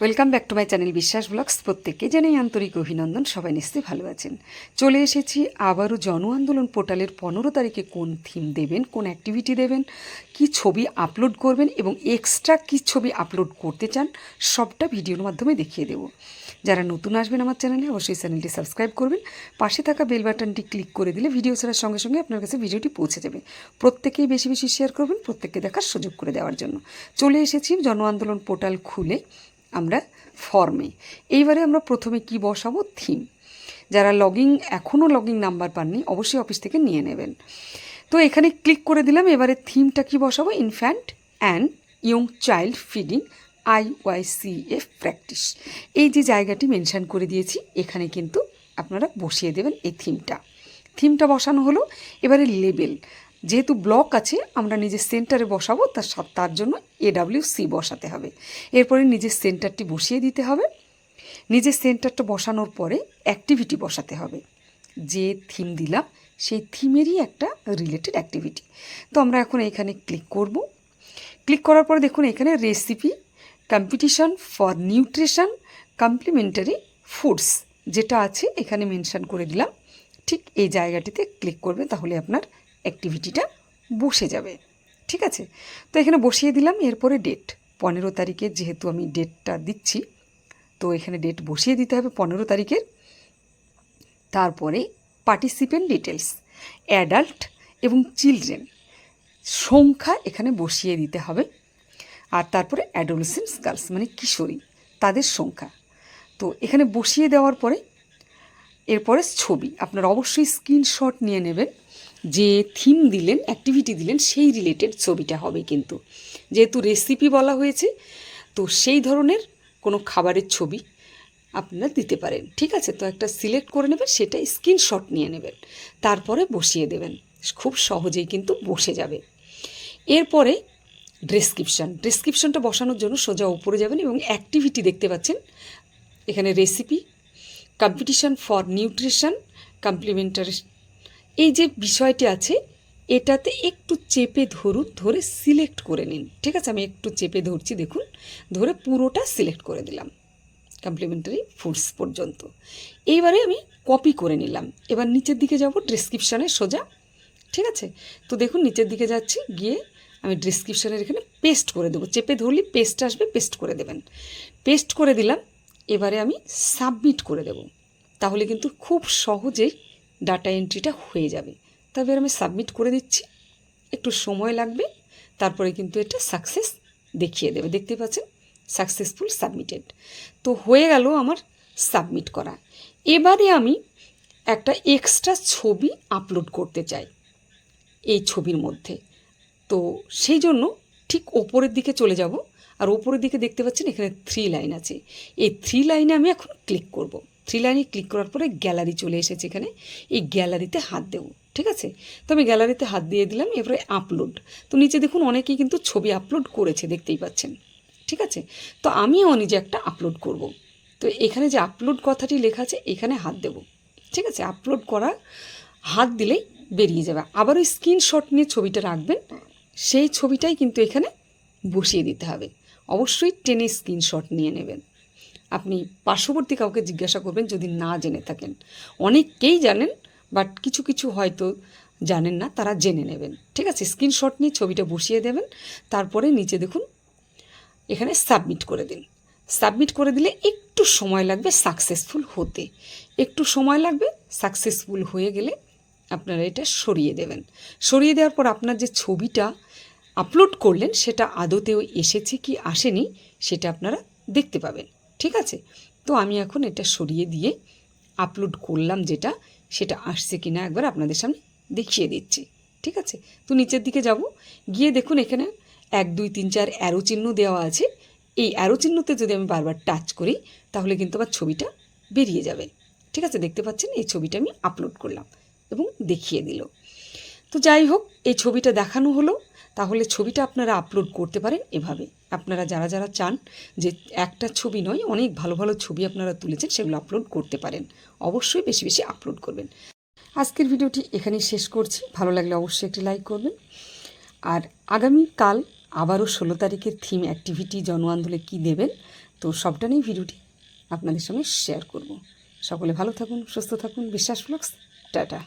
Welcome back to my channel Biswas vlogs প্রত্যেককে জানাই আন্তরিক অভিনন্দন, সবাই নিশ্চয়ই ভালো আছেন। চলে এসেছি আবারও জন আন্দোলন পোর্টালের পনেরো তারিখে কোন থিম দেবেন, কোন অ্যাক্টিভিটি দেবেন, কি ছবি আপলোড করবেন এবং এক্সট্রা কি ছবি আপলোড করতে চান, সবটা ভিডিওর মাধ্যমে দেখিয়ে দেবো। যারা নতুন আসবেন আমার চ্যানেলে অবশ্যই চ্যানেলটি সাবস্ক্রাইব করবেন। পাশে থাকা বেল বাটনটি ক্লিক করে দিলে ভিডিও ছাড়ার সঙ্গে সঙ্গে আপনার কাছে ভিডিওটি পৌঁছে যাবে। প্রত্যেকেই বেশি বেশি শেয়ার করবেন, প্রত্যেককে দেখার সুযোগ করে দেওয়ার জন্য। চলে এসেছি জন আন্দোলন পোর্টাল খুলে। আমরা ফর্মে এইবারে আমরা প্রথমে কি বসাবো? থিম যারা লগিং এখনও লগিং নাম্বার পাননি, অবশ্যই অফিস থেকে নিয়ে নেবেন। তো এখানে ক্লিক করে দিলাম, এবারে থিমটা কি বসাবো? Infant and young child feeding I Y C F practice এই যে জায়গাটি মেনশান করে দিয়েছি, এখানে কিন্তু আপনারা বসিয়ে দেবেন এই থিমটা থিমটা বসানো হলো, এবারে লেবেল যেহেতু ব্লক আছে, আমরা নিজের সেন্টারে বসাবো তার তার জন্য এডাব্লিউ সি বসাতে হবে। এরপরে নিজের সেন্টারটি বসিয়ে দিতে হবে। নিজের সেন্টারটা বসানোর পরে অ্যাক্টিভিটি বসাতে হবে। যে থিম দিলাম, সেই থিমেরই একটা রিলেটেড অ্যাক্টিভিটি তো আমরা এখন এখানে ক্লিক করব। ক্লিক করার পরে দেখুন, এখানে recipe competition for nutrition complementary foods যেটা আছে, এখানে মেনশন করে দিলাম। ঠিক এই জায়গাটিতে ক্লিক করবে, তাহলে আপনার অ্যাক্টিভিটিটা বসে যাবে, ঠিক আছে? তো এখানে বসিয়ে দিলাম, এরপরে ডেট পনেরো তারিখে যেহেতু আমি ডেটটা দিচ্ছি, তো এখানে ডেট বসিয়ে দিতে হবে পনেরো তারিখের। তারপরে পার্টিসিপেন্ট ডিটেলস অ্যাডাল্ট এবং চিলড্রেন সংখ্যা এখানে বসিয়ে দিতে হবে। আর তারপরে অ্যাডোলসেন্স গার্লস মানে কিশোরী, তাদের সংখ্যা। তো এখানে বসিয়ে দেওয়ার পরে এরপরে ছবি। আপনারা অবশ্যই স্ক্রিনশট নিয়ে নেবেন। যে থিম দিলেন অ্যাক্টিভিটি দিলেন, সেই রিলেটেড ছবিটা হবে কিন্তু। যেহেতু রেসিপি বলা হয়েছে, তো সেই ধরনের কোনো খাবারের ছবি আপনারা দিতে পারেন। ঠিক আছে? তো একটা সিলেক্ট করে নেবেন, সেটা স্ক্রিনশট নিয়ে নেবেন। তারপরে বসিয়ে দেবেন। খুব সহজেই কিন্তু বসে যাবে। এরপরে ডেসক্রিপশান ডেসক্রিপশনটা বসানোর জন্য সোজা উপরে যাবেন এবং অ্যাক্টিভিটি দেখতে পাচ্ছেন। এখানে recipe competition for nutrition complementary এই যে বিষয়টি আছে, এটাতে একটু চেপে ধরুন ধরে সিলেক্ট করে নিন। ঠিক আছে? আমি একটু চেপে ধরছি, দেখুন। ধরে পুরোটা সিলেক্ট করে দিলাম। কমপ্লিমেন্টারি ফুডস পর্যন্ত। এইবারে আমি কপি করে নিলাম। এবার নিচের দিকে যাব ডেসক্রিপশানে সোজা। ঠিক আছে? তো দেখুন, নিচের দিকে যাচ্ছি, গিয়ে আমি ডেসক্রিপশানের এখানে পেস্ট করে দেবো। চেপে ধরলে পেস্ট আসবে পেস্ট করে দেবেন। পেস্ট করে দিলাম। এবারে আমি সাবমিট করে দেব। তাহলে কিন্তু খুব সহজেই ডাটা এন্ট্রিটা হয়ে যাবে। তবে আমি সাবমিট করে দিচ্ছি। একটু সময় লাগবে, তারপরে কিন্তু এটা সাকসেস দেখিয়ে দেবে। দেখতে পাচ্ছেন? সাকসেসফুল সাবমিটেড তো হয়ে গেল আমার সাবমিট করা। এবারে আমি একটা এক্সট্রা ছবি আপলোড করতে চাই এই ছবির মধ্যে। তো সেই জন্য ঠিক ওপরের দিকে চলে যাব। আর ওপরের দিকে দেখতে পাচ্ছেন এখানে থ্রি লাইন আছে। এই থ্রি লাইনে আমি এখন ক্লিক করব। থ্রি লাইনে ক্লিক করার পরে গ্যালারি চলে এসেছে এখানে। এই গ্যালারিতে হাত দেবো, ঠিক আছে? তো আমি গ্যালারিতে হাত দিয়ে দিলাম এবারে আপলোড তো নিচে দেখুন অনেকেই কিন্তু ছবি আপলোড করেছে, দেখতেই পাচ্ছেন। ঠিক আছে? তো আমিও নিজে একটা আপলোড করব। তো এখানে যে আপলোড কথাটি লেখা আছে, এখানে হাত দেব। ঠিক আছে? আপলোড করা, হাত দিলেই বেরিয়ে যাবে। আবার ওই স্ক্রিনশট নিয়ে ছবিটা রাখবেন, সেই ছবিটাই কিন্তু এখানে বসিয়ে দিতে হবে। অবশ্যই টেনে স্ক্রিনশট নিয়ে নেবেন। আপনি পার্শ্ববর্তী কাউকে জিজ্ঞাসা করবেন যদি না জেনে থাকেন। অনেককেই জানেন, বাট কিছু কিছু হয়তো জানেন না, তারা জেনে নেবেন। ঠিক আছে, স্ক্রিনশট নিয়ে ছবিটা বসিয়ে দেবেন। তারপরে নিচে দেখুন, এখানে সাবমিট করে দিন। সাবমিট করে দিলে একটু সময় লাগবে সাকসেসফুল হতে। একটু সময় লাগবে সাকসেসফুল হয়ে গেলে আপনারা এটা সরিয়ে দেবেন। সরিয়ে দেওয়ার পর আপনার যে ছবিটা আপলোড করলেন, সেটা আদতেও এসেছে কি আসেনি, সেটা আপনারা দেখতে পাবেন, ঠিক আছে? তো আমি এখন এটা সরিয়ে দিয়ে আপলোড করলাম যেটা, সেটা আসছে কি না একবার আপনাদের সামনে দেখিয়ে দিচ্ছি, ঠিক আছে? তো নিচের দিকে যাব, গিয়ে দেখুন এখানে এক, দুই, তিন, চার অ্যারো চিহ্ন দেওয়া আছে। এই অ্যারো চিহ্নতে যদি আমি বারবার টাচ করি, তাহলে কিন্তু আমার ছবিটা বেরিয়ে যাবে, ঠিক আছে? দেখতে পাচ্ছেন? এই ছবিটা আমি আপলোড করলাম এবং দেখিয়ে দিল। তো যাই হোক, এই ছবিটা দেখানো হলো। তাহলে ছবিটা আপনারা আপলোড করতে পারেন এভাবে। আপনারা যারা যারা চান যে একটা ছবি নয়, অনেক ভালো ভালো ছবি আপনারা তুলেছেন, সেগুলো আপলোড করতে পারেন। অবশ্যই বেশি বেশি আপলোড করবেন। আজকের ভিডিওটি এখানেই শেষ করছি। ভালো লাগলে অবশ্যই একটি লাইক করবেন। আর আগামীকাল আবারও ষোলো তারিখের থিম অ্যাক্টিভিটি জন আন্দোলনে কী দেবেন, তো সবটা নিয়েই ভিডিওটি আপনাদের সঙ্গে শেয়ার করব। সকলে ভালো থাকুন, সুস্থ থাকুন, বিশ্বাস ব্লগস টাটা।